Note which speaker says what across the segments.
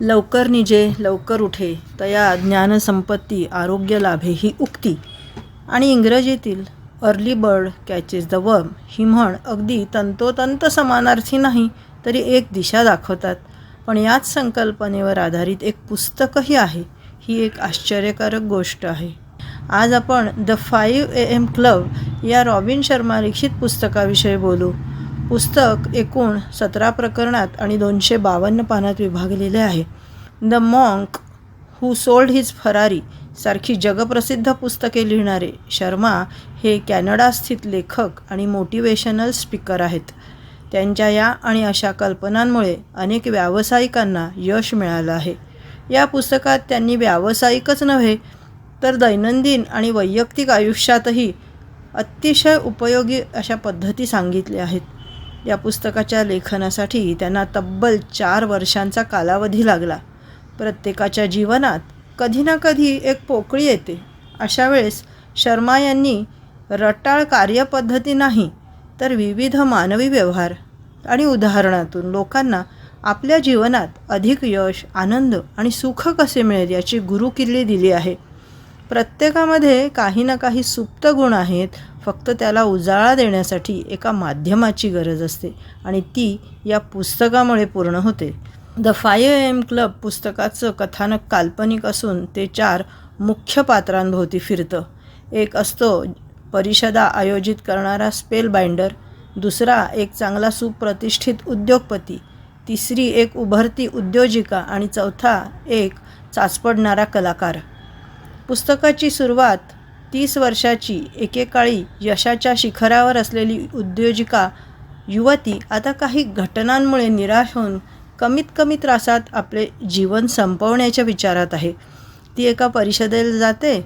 Speaker 1: लवकर निजे लवकर उठे तया ज्ञानसंपत्ती आरोग्य लाभे ही उक्ती. आणि इंग्रजीतील early bird catches the worm ही म्हण अगदी तंतोतंत समानार्थी नाही तरी एक दिशा दाखवतात. पण याच संकल्पनेवर आधारित एक पुस्तकही आहे. ही एक आश्चर्यकारक गोष्ट आहे. आज आपण the five A M club या रॉबिन शर्मा लिखित पुस्तकाविषयी बोलू. पुस्तक एकूण सतरा प्रकरणात आणि दोनशे बावन्न पानात विभागलेले आहे. The monk who sold his Ferrari सारखी जगप्रसिद्ध पुस्तके लिहिणारे शर्मा हे कॅनडास्थित लेखक आणि मोटिवेशनल स्पीकर आहेत. त्यांच्या या आणि अशा कल्पनांमुळे अनेक व्यावसायिकांना यश मिळालं आहे. या पुस्तकात त्यांनी व्यावसायिकच नव्हे तर दैनंदिन आणि वैयक्तिक आयुष्यातही अतिशय उपयोगी अशा पद्धती सांगितल्या आहेत. या पुस्तकाच्या लेखनासाठी त्यांना तब्बल चार वर्षांचा कालावधी लागला. प्रत्येकाच्या जीवनात कधी ना कधी एक पोकळी येते. अशा वेळेस शर्मा यांनी रटाळ कार्यपद्धती नाही तर विविध मानवी व्यवहार. आणि उदाहरणातून लोकांना आपल्या जीवनात अधिक यश आनंद आणि सुख कसे मिळेल याची गुरुकिल्ली दिली आहे. प्रत्येकामध्ये काही ना काही सुप्त गुण आहेत. फक्त त्याला उजाळा देण्यासाठी एका माध्यमाची गरज असते आणि ती या पुस्तकामुळे पूर्ण होते. द फाय एम क्लब पुस्तकाचं कथानक काल्पनिक असून ते चार मुख्य पात्रांभोवती फिरतं. एक असतो परिषदा आयोजित करणारा स्पेल बाइंडर दुसरा एक चांगला सुप्रतिष्ठित उद्योगपती तिसरी एक उभरती उद्योजिका आणि चौथा एक चाचपडणारा कलाकार. पुस्तकाची सुरुवात तीस वर्षाची एकेकाळी यशाच्या शिखरावर असलेली उद्योजिका युवती आता काही घटनांमुळे निराश होऊन कमीत कमी त्रासात आपले जीवन संपवण्याच्या विचारात आहे. ती एका परिषदेला जाते.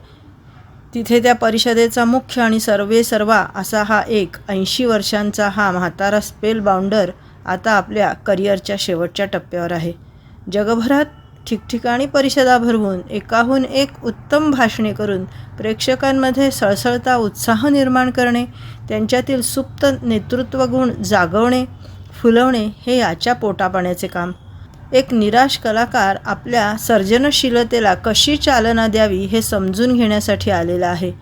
Speaker 1: तिथे त्या परिषदेचा मुख्य आणि सर्वे सर्वा असा हा एक ऐंशी वर्षांचा हा म्हातारा स्पेल बाउंडर आता आपल्या करिअरच्या शेवटच्या टप्प्यावर आहे. जगभरात ठिकठिकाणी परिषदा भरवून एकाहून एक उत्तम भाषणे करून प्रेक्षकांमध्ये सळसळता उत्साह निर्माण करणे त्यांच्यातील सुप्त नेतृत्वगुण जागवणे फुलवणे हे याच्या पोटापाण्याचे काम. एक निराश कलाकार आपल्या सर्जनशीलतेला कशी चालना द्यावी हे समजून घेण्यासाठी आलेला आहे.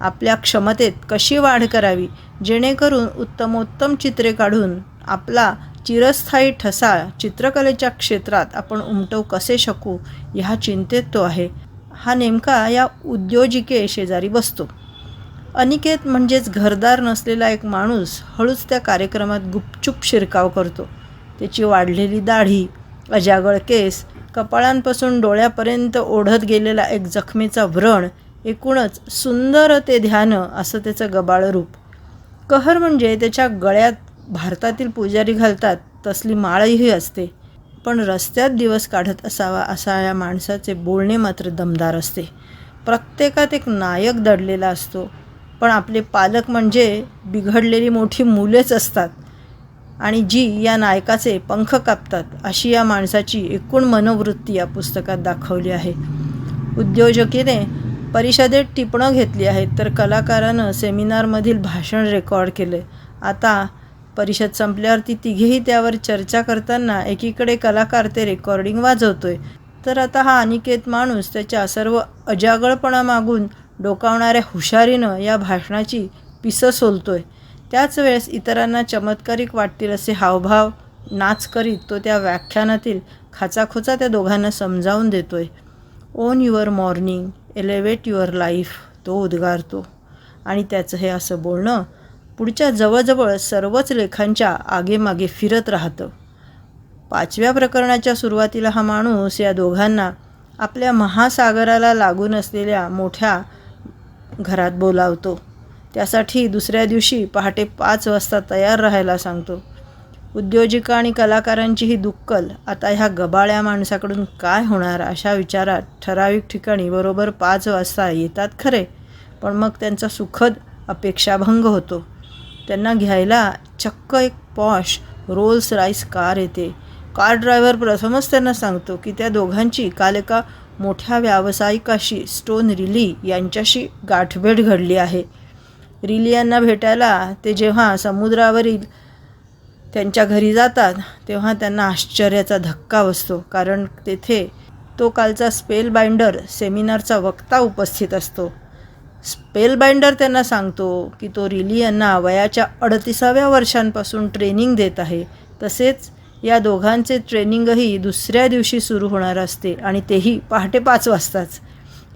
Speaker 1: आपल्या क्षमतेत कशी वाढ करावी जेणेकरून उत्तमोत्तम चित्रे काढून आपला चिरस्थायी ठसा चित्रकलेच्या क्षेत्रात आपण उमटवू कसे शकू ह्या चिंतेत तो आहे. हा नेमका या उद्योजिके शेजारी बसतो. अनिकेत म्हणजेच घरदार नसलेला एक माणूस हळूच त्या कार्यक्रमात गुपचूप शिरकाव करतो. त्याची वाढलेली दाढी अजागळ केस कपाळांपासून डोळ्यापर्यंत ओढत गेलेला एक जखमेचा व्रण एकूणच सुंदर ते ध्यान असं त्याचं गबाळ रूप. कहर म्हणजे त्याच्या गळ्यात भारतातील पुजारी घालतात तसली माळही असते. पण रस्त्यात दिवस काढत असावा असा या माणसाचे बोलणे मात्र दमदार असते. प्रत्येकात एक नायक दडलेला असतो. पण आपले पालक म्हणजे बिघडलेली मोठी मुलेच असतात. आणि जी या नायकाचे पंख कापतात अशी या माणसाची एकूण मनोवृत्ती या पुस्तकात दाखवली आहे. उद्योजकीने परिषदेत टिपणं घेतली आहेत तर कलाकारानं सेमिनारमधील भाषण रेकॉर्ड केले. आता परिषद संपल्यावर ती तिघेही त्यावर चर्चा करताना एकीकडे कलाकार ते रेकॉर्डिंग वाजवतोय. तर आता हा अनिकेत माणूस त्याच्या सर्व अजागळपणा मागून डोकावणाऱ्या हुशारीनं या भाषणाची पिसं सोलतोय. त्याच वेळेस इतरांना चमत्कारिक वाटतील असे हावभाव नाच करीत तो त्या व्याख्यानातील खाचाखोचा त्या दोघांना समजावून देतोय. Own your morning elevate your life तो उद्गारतो. आणि त्याचं हे असं बोलणं पुढच्या जवळजवळ सर्वच लेखांच्या आगेमागे फिरत राहतं. पाचव्या प्रकरणाच्या सुरुवातीला हा माणूस या दोघांना आपल्या महासागराला लागून असलेल्या मोठ्या घरात बोलावतो. त्यासाठी दुसऱ्या दिवशी पहाटे पाच वाजता तयार राहायला सांगतो. उद्योजिका आणि कलाकारांची ही दुक्कल. आता ह्या गबाळ्या माणसाकडून काय होणार अशा विचारात ठराविक ठिकाणी बरोबर पाच वाजता येतात खरे पण मग त्यांचा सुखद अपेक्षाभंग होतो. त्यांना घ्यायला चक्क एक पॉश रोल्स राईस कार येते. कार ड्रायव्हर प्रथमच त्यांना सांगतो की त्या दोघांची काल एका मोठ्या व्यावसायिकाशी स्टोन रिली यांच्याशी गाठभेट घडली आहे. रिली यांना भेटायला ते जेव्हा समुद्रावरील त्यांच्या घरी जातात तेव्हा त्यांना आश्चर्याचा धक्का बसतो कारण तेथे तो कालचा स्पेल बाइंडर सेमिनारचा वक्ता उपस्थित असतो. स्पेलबाइंडर त्यांना सांगतो की तो रिली यांना वयाच्या अडतिसाव्या वर्षांपासून ट्रेनिंग देत आहे. तसेच या दोघांचे ट्रेनिंगही दुसऱ्या दिवशी सुरू होणार असते आणि तेही पहाटे पाच वाजताच.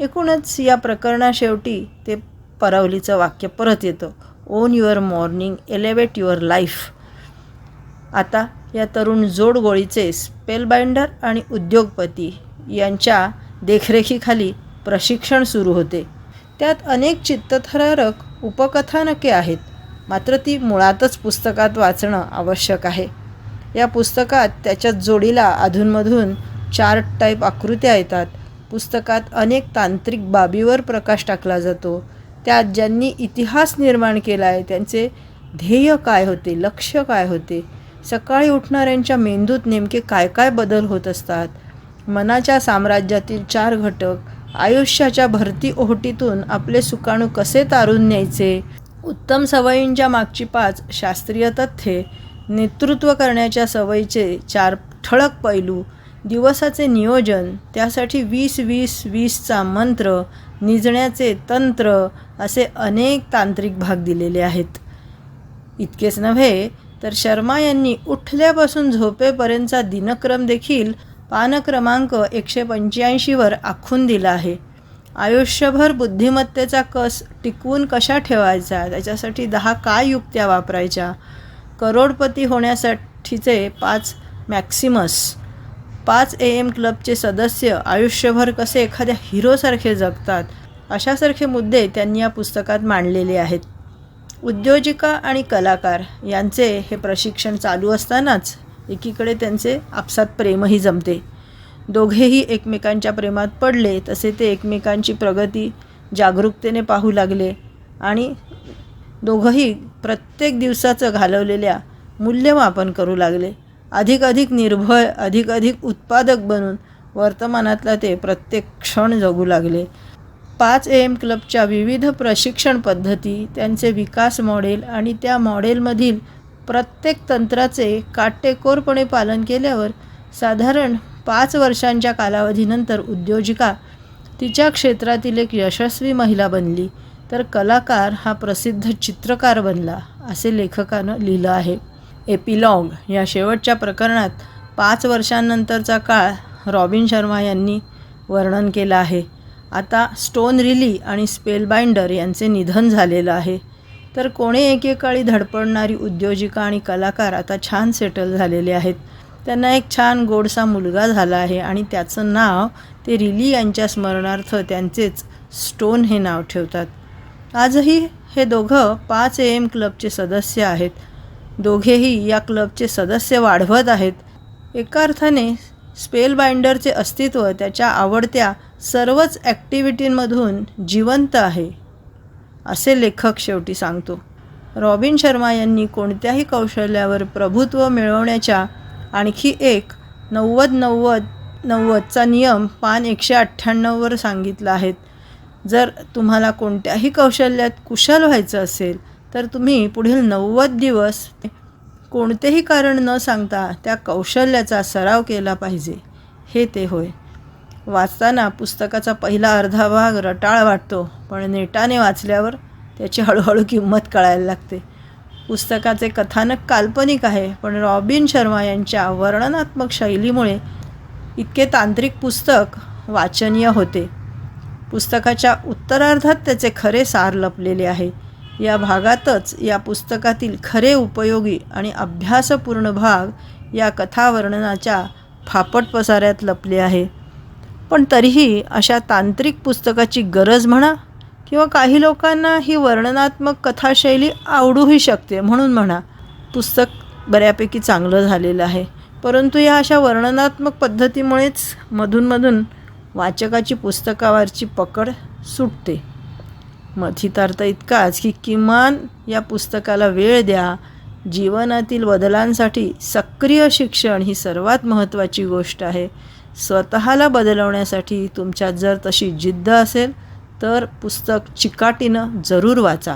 Speaker 1: एकूणच या प्रकरणाशेवटी ते परावलीचं वाक्य परत येतं. Own your morning elevate your life आता या तरुण जोडगोळीचे स्पेलबाइंडर आणि उद्योगपती यांच्या देखरेखीखाली प्रशिक्षण सुरू होते. त्यात अनेक चित्तथरारक उपकथानके आहेत. मात्र ती मुळातच पुस्तकात वाचणं आवश्यक आहे. या पुस्तकात त्याच्या जोडीला अधूनमधून चार्ट टाईप आकृत्या येतात. पुस्तकात अनेक तांत्रिक बाबीवर प्रकाश टाकला जातो. त्यात ज्यांनी इतिहास निर्माण केला आहे त्यांचे ध्येय काय होते लक्ष काय होते सकाळी उठणाऱ्यांच्या मेंदूत नेमके काय काय बदल होत असतात मनाच्या साम्राज्यातील चार घटक आयुष्याच्या भरती ओहोटीतून आपले सुकाणू कसे तारून न्यायचे? उत्तम सवयींच्या मागची पाच शास्त्रीय तथ्ये. नेतृत्व करण्याच्या सवयीचे चार ठळक पैलू. दिवसाचे नियोजन त्यासाठी वीस वीस वीसचा मंत्र निजण्याचे तंत्र असे अनेक तांत्रिक भाग दिलेले आहेत. इतकेच नव्हे तर शर्मा यांनी उठल्यापासून झोपेपर्यंतचा दिनक्रम देखील पान क्रमांक एकशे पंच्याऐंशीवर आखून दिला आहे. आयुष्यभर बुद्धिमत्तेचा कस टिकवून कशा ठेवायचा? त्याच्यासाठी दहा काय युक्त्या वापरायच्या? करोडपती होण्यासाठीचे पाच मॅक्सिमस. पाच ए एम क्लबचे सदस्य आयुष्यभर कसे एखाद्या हिरोसारखे जगतात? अशासारखे मुद्दे त्यांनी या पुस्तकात मांडलेले आहेत. उद्योजिका आणि कलाकार यांचे हे प्रशिक्षण चालू असतानाच एकीकडे त्यांचे आपसात प्रेमही जमते. दोघेही एकमेकांच्या प्रेमात पडले तसे ते एकमेकांची प्रगती जागरूकतेने पाहू लागले आणि दोघंही प्रत्येक दिवसाचं घालवलेल्या मूल्यमापन करू लागले. अधिकाधिक निर्भय अधिक अधिक उत्पादक बनून वर्तमानातला ते प्रत्येक क्षण जगू लागले. पाच ए एम क्लबच्या विविध प्रशिक्षण पद्धती त्यांचे विकास मॉडेल आणि त्या मॉडेलमधील प्रत्येक तंत्राचे काटेकोरपणे पालन केल्यावर साधारण पाच वर्षांच्या कालावधीनंतर उद्योजिका तिच्या क्षेत्रातील एक यशस्वी महिला बनली. तर कलाकार हा प्रसिद्ध चित्रकार बनला असे लेखकानं लिहिलं आहे. एपिलॉग या शेवटच्या प्रकरणात पाच वर्षांनंतरचा काळ रॉबिन शर्मा यांनी वर्णन केलं आहे. आता स्टोन रिली आणि स्पेलबाइंडर यांचे निधन झालेलं आहे. तर कोणी एकेकाळी धडपडणारी उद्योजिका आणि कलाकार आता छान सेटल झालेले आहेत. त्यांना एक छान गोडसा मुलगा झाला आहे आणि त्याचं नाव ते रिली यांच्या स्मरणार्थ त्यांचेच स्टोन हे नाव ठेवतात. आजही हे दोघं पाच ए एम क्लबचे सदस्य आहेत. दोघेही या क्लबचे सदस्य वाढवत आहेत. एका अर्थाने स्पेल बाइंडरचे अस्तित्व त्याच्या आवडत्या सर्वच ॲक्टिव्हिटींमधून जिवंत आहे. असे लेखक शेवटी सांगतो. रॉबिन शर्मा यांनी कोणत्याही कौशल्यावर प्रभुत्व मिळवण्याच्या आणखी एक नव्वद नव्वद नव्वदचा नियम पान एकशे अठ्ठ्याण्णववर सांगितला आहेत जर तुम्हाला कोणत्याही कौशल्यात कुशल व्हायचं असेल तर तुम्ही पुढील नव्वद दिवस कोणतेही कारण न सांगता त्या कौशल्याचा सराव केला पाहिजे. हे ते होय. वाचताना पुस्तकाचा पहिला अर्धा भाग रटाळ वाटतो पण नेटाने वाचल्यावर त्याची हळूहळू किंमत कळायला लागते. पुस्तकाचे कथानक काल्पनिक आहे पण रॉबिन शर्मा यांच्या वर्णनात्मक शैलीमुळे इतके तांत्रिक पुस्तक वाचनीय होते. पुस्तकाच्या उत्तरार्धात त्याचे खरे सार लपलेले आहे. या भागातच या पुस्तकातील खरे उपयोगी आणि अभ्यासपूर्ण भाग या कथावर्णनाच्या फापट पसाऱ्यात लपले आहे. पण तरीही अशा तांत्रिक पुस्तकाची गरज म्हणा किंवा काही लोकांना ही वर्णनात्मक कथाशैली आवडूही शकते म्हणून म्हणा पुस्तक बऱ्यापैकी चांगलं झालेलं आहे. परंतु या अशा वर्णनात्मक पद्धतीमुळेच मधूनमधून वाचकाची पुस्तकावरची पकड सुटते. मथितार्थ इतकाच की किमान या पुस्तकाला वेळ द्या. जीवनातील बदलांसाठी सक्रिय शिक्षण ही सर्वात महत्त्वाची गोष्ट आहे. स्वतःला बदलवण्यासाठी तुमच्यात जर तशी जिद्द असेल तर पुस्तक चिकाटीनं जरूर वाचा.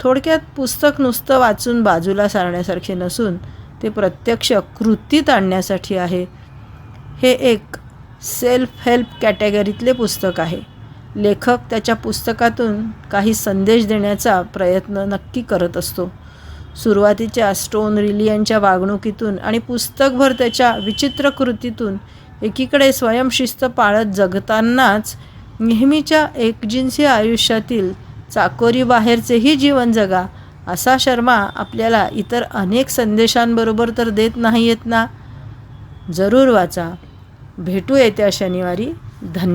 Speaker 1: थोडक्यात पुस्तक नुसतं वाचून बाजूला सारण्यासारखे नसून ते प्रत्यक्ष कृतीत आणण्यासाठी आहे. हे एक सेल्फ हेल्प कॅटेगरीतले पुस्तक आहे. लेखक त्याच्या पुस्तकातून काही संदेश देण्याचा प्रयत्न नक्की करत असतो. सुरुवातीच्या स्टोन रिलियनच्या वागणुकीतून आणि पुस्तकभर त्याच्या विचित्र कृतीतून एकीकडे स्वयंशिस्त पाळत जगतानाच नेहमीच्या एकजिन्सी आयुष्यातील चाकोरीबाहेरचेही जीवन जगा असा शर्मा आपल्याला इतर अनेक संदेशांबरोबर तर देत नाही येत ना? जरूर वाचा. भेटू येत्या शनिवारी. धन्यवाद.